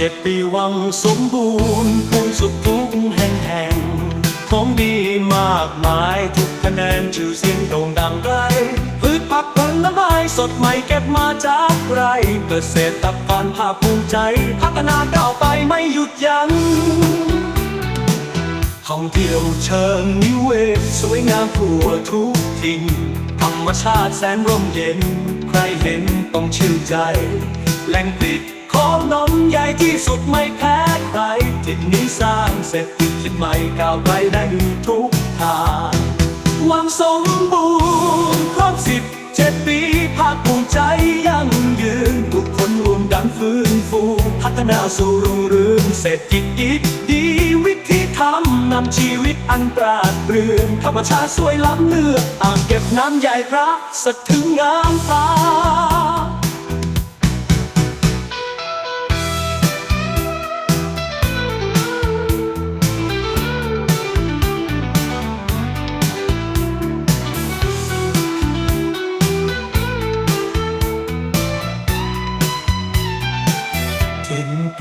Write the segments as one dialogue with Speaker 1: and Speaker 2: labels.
Speaker 1: เจ็ดปีวังสมบูรณ์ภูมิสุขทุกแห่งแห่งของดีมากมายทุกคะแนนชื่อเสียงโด่งดังไกลพืชผักผลไม้สดใหม่เก็บมาจากไรเกษตรกรภาคภูมิใจ พัฒนาก้าวไปไม่หยุดยัง้งท่องเที่ยวเชิงนิเวศสวยงามทั่วทุกถิ่นธรรมชาติแสนร่มเย็น ใครเห็นต้องชื่นใจ แหล่งผลิตข องนมใหญ่ที่สุดไม่แพ้ใครที่นี้สร้างเสร็จคิดใหม่ก้าวไกลได้ทุกทางวังสมบูรณ์ครบสิบเจ็ดปีภาคภูมิใจยั่งยืนทุกคนรวมดันฟื้นฟู พัฒนาสู่รุ่งเรืองเศรษฐกิจดีวิธีทำนำชีวิตอันปราดเปรื่องธรรมชาติสวยล้ำเลือกอ่างเก็บน้ำใหญ่พระสะถึงงามตา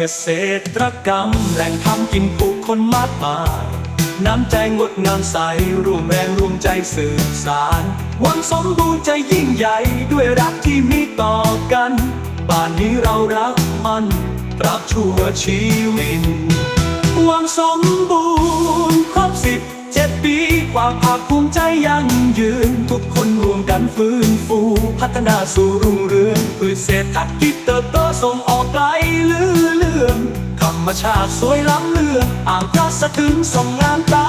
Speaker 1: เกษตรกรรม แหล่งทำกินผู้คนมากมาย น้ำใจงดงามใสร่วมแรงร่วมใจสื่อสารวังสมบูรณ์ใจยิ่งใหญ่ด้วยรักที่มีต่อกันบ้านนี้เรารักมันรักชั่วชีวิตวังสมบูรณ์ครบสิบเจ็ดปีความภาคภูมิใจยั่งยืน ทุกคนรวมกันฟื้นฟู พัฒนาสู่รุ่งเรืองพืชเศรษฐกิจเติบโตส่งออกไกล มชาติสวยล้ำเลืออ่างพระสะถึงส่องงานตา